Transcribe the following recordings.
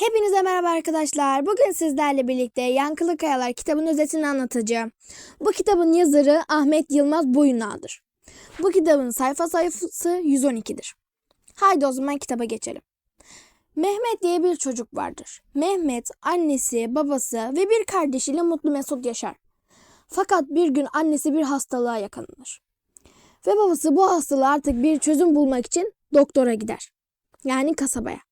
Hepinize merhaba arkadaşlar. Bugün sizlerle birlikte Yankılı Kayalar kitabın özetini anlatacağım. Bu kitabın yazarı Ahmet Yılmaz Boyunağ'dır. Bu kitabın sayfa sayfası 112'dir. Haydi o zaman kitaba geçelim. Mehmet diye bir çocuk vardır. Mehmet annesi, babası ve bir kardeşiyle mutlu mesut yaşar. Fakat bir gün annesi bir hastalığa yakalanır. Ve babası bu hastalığa artık bir çözüm bulmak için doktora gider. Yani kasabaya.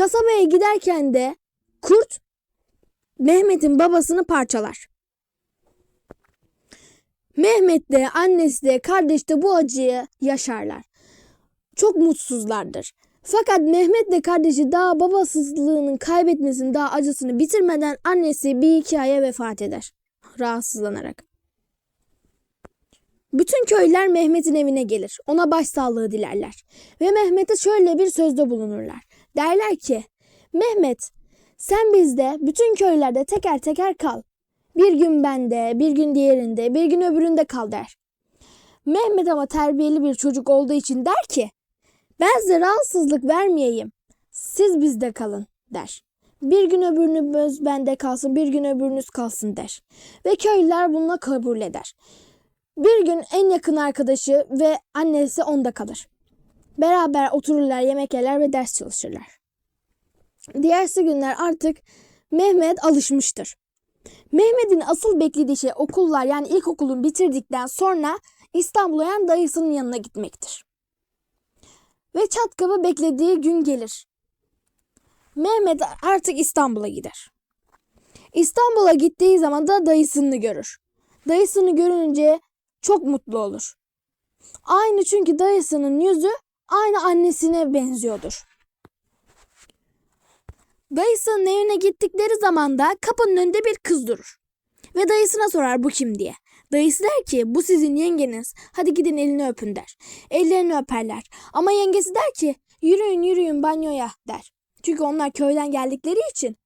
Kasabaya giderken de kurt Mehmet'in babasını parçalar. Mehmet de annesi de kardeş de bu acıyı yaşarlar. Çok mutsuzlardır. Fakat Mehmet de kardeşi daha babasızlığının kaybetmesinin daha acısını bitirmeden annesi bir iki aya vefat eder. Rahatsızlanarak. Bütün köylüler Mehmet'in evine gelir. Ona başsağlığı dilerler. Ve Mehmet'e şöyle bir sözde bulunurlar. Derler ki Mehmet sen bizde bütün köylerde teker teker kal. Bir gün bende, bir gün diğerinde, bir gün öbüründe kal der. Mehmet ama terbiyeli bir çocuk olduğu için der ki ben size rahatsızlık vermeyeyim. Siz bizde kalın der. Bir gün öbürünüz bende kalsın, bir gün öbürünüz kalsın der. Ve köylüler bununla kabul eder. Bir gün en yakın arkadaşı ve annesi onda kalır. Beraber otururlar, yemek yerler ve ders çalışırlar. Diğersi günler artık Mehmet alışmıştır. Mehmet'in asıl beklediği şey okullar yani ilkokulun bitirdikten sonra İstanbul'a yani dayısının yanına gitmektir. Ve çat kapı beklediği gün gelir. Mehmet artık İstanbul'a gider. İstanbul'a gittiği zaman da dayısını görür. Dayısını görünce çok mutlu olur. Aynı çünkü dayısının yüzü aynı annesine benziyordur. Dayısının evine gittikleri zaman da kapının önünde bir kız durur. Ve dayısına sorar bu kim diye. Dayısı der ki bu sizin yengeniz. Hadi gidin elini öpün der. Ellerini öperler. Ama yengesi der ki yürüyün yürüyün banyoya der. Çünkü onlar köyden geldikleri için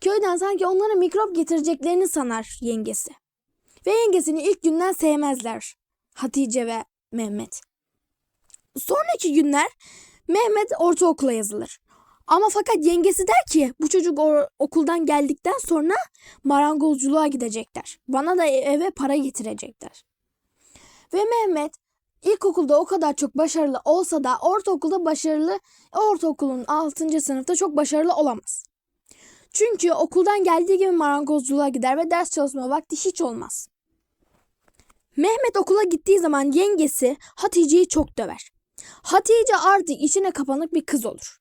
köyden sanki onlara mikrop getireceklerini sanar yengesi. Ve yengesini ilk günden sevmezler. Hatice ve Mehmet. Sonraki günler Mehmet ortaokula yazılır. Ama fakat yengesi der ki bu çocuk okuldan geldikten sonra marangozculuğa gidecekler. Bana da eve para getirecekler. Ve Mehmet ilkokulda o kadar çok başarılı olsa da ortaokulda başarılı, ortaokulun 6. sınıfta çok başarılı olamaz. Çünkü okuldan geldiği gibi marangozculuğa gider ve ders çalışma vakti hiç olmaz. Mehmet okula gittiği zaman yengesi Hatice'yi çok döver. Hatice artık içine kapanık bir kız olur.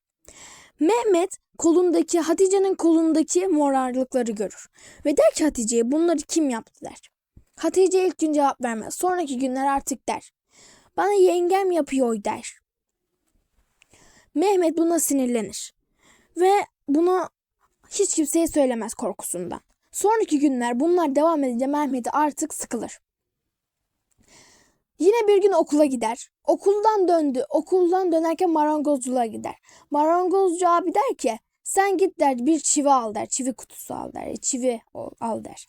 Mehmet kolundaki Hatice'nin kolundaki morarlıkları görür ve der ki Hatice'ye bunları kim yaptı der. Hatice ilk gün cevap vermez. Sonraki günler artık der. Bana yengem yapıyor der. Mehmet buna sinirlenir ve bunu hiç kimseye söylemez korkusundan. Sonraki günler bunlar devam edince Mehmet artık sıkılır. Yine bir gün okula gider. Okuldan döndü. Okuldan dönerken marangozculuğa gider. Marangozcu abi der ki sen git der bir çivi al der. Çivi kutusu al der. Çivi al der.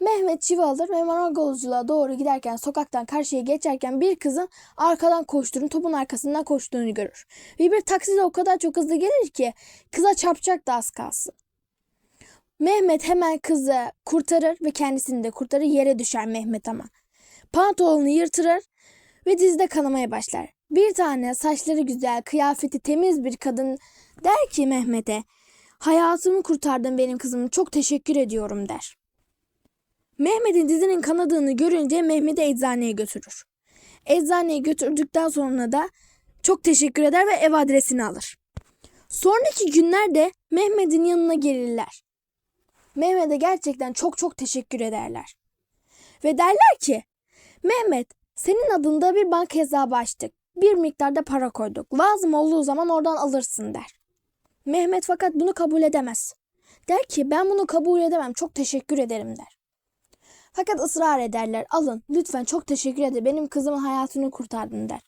Mehmet çivi alır ve marangozculuğa doğru giderken sokaktan karşıya geçerken bir kızın arkadan koştuğunu, topun arkasından koştuğunu görür. Ve bir taksi de o kadar çok hızlı gelir ki kıza çarpacak da az kalsın. Mehmet hemen kızı kurtarır ve kendisini de kurtarır yere düşer Mehmet ama. Pantolonunu yırtırır ve dizde kanamaya başlar. Bir tane saçları güzel, kıyafeti temiz bir kadın der ki Mehmet'e, hayatımı kurtardın benim kızım, çok teşekkür ediyorum der. Mehmet'in dizinin kanadığını görünce Mehmet'i eczaneye götürür. Eczaneye götürdükten sonra da çok teşekkür eder ve ev adresini alır. Sonraki günlerde Mehmet'in yanına gelirler. Mehmet'e gerçekten çok çok teşekkür ederler. Ve derler ki Mehmet, senin adında bir banka hesabı açtık. Bir miktarda para koyduk. Lazım olduğu zaman oradan alırsın der. Mehmet fakat bunu kabul edemez. Der ki ben bunu kabul edemem. Çok teşekkür ederim der. Fakat ısrar ederler. Alın lütfen çok teşekkür ederim. Benim kızımın hayatını kurtardın der.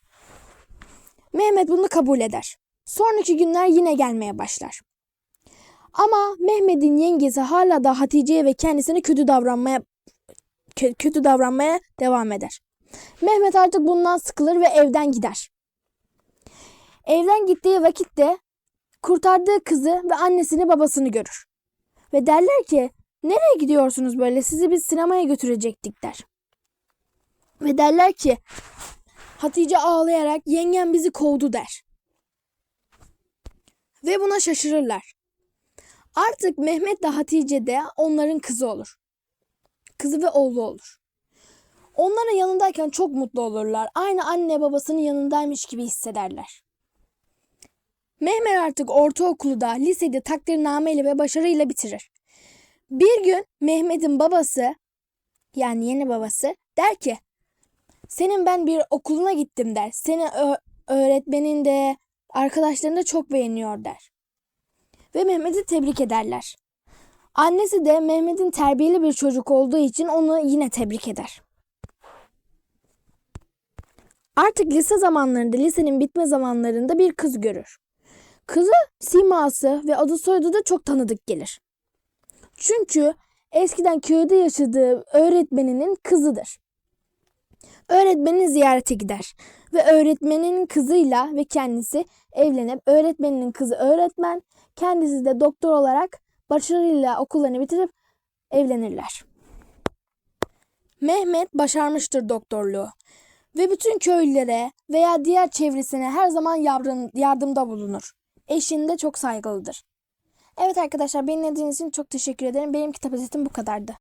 Mehmet bunu kabul eder. Sonraki günler yine gelmeye başlar. Ama Mehmet'in yengesi hala da Hatice'ye ve kendisine kötü davranmaya kötü davranmaya devam eder. Mehmet artık bundan sıkılır ve evden gider. Evden gittiği vakitte kurtardığı kızı ve annesini babasını görür. Ve derler ki nereye gidiyorsunuz böyle sizi biz sinemaya götürecektik der. Ve derler ki Hatice ağlayarak yengem bizi kovdu der. Ve buna şaşırırlar. Artık Mehmet de Hatice de onların kızı olur. Kızı ve oğlu olur. Onların yanındayken çok mutlu olurlar. Aynı anne babasının yanındaymış gibi hissederler. Mehmet artık ortaokulu da lisede takdirnameyle ve başarıyla bitirir. Bir gün Mehmet'in babası yani yeni babası der ki senin ben bir okuluna gittim der. Seni öğretmenin de arkadaşların da çok beğeniyor der. Ve Mehmet'i tebrik ederler. Annesi de Mehmet'in terbiyeli bir çocuk olduğu için onu yine tebrik eder. Artık lise zamanlarında, lisenin bitme zamanlarında bir kız görür. Kızı siması ve adı soyadı da çok tanıdık gelir. Çünkü eskiden köyde yaşadığı öğretmeninin kızıdır. Öğretmenini ziyarete gider ve öğretmeninin kızıyla ve kendisi evlenip öğretmeninin kızı öğretmen, kendisi de doktor olarak başarıyla okullarını bitirip evlenirler. Mehmet başarmıştır doktorluğu ve bütün köylülere veya diğer çevresine her zaman yardım, yardımda bulunur. Eşinde çok saygılıdır. Evet arkadaşlar beni dinlediğiniz için çok teşekkür ederim. Benim kitap özetim bu kadardı.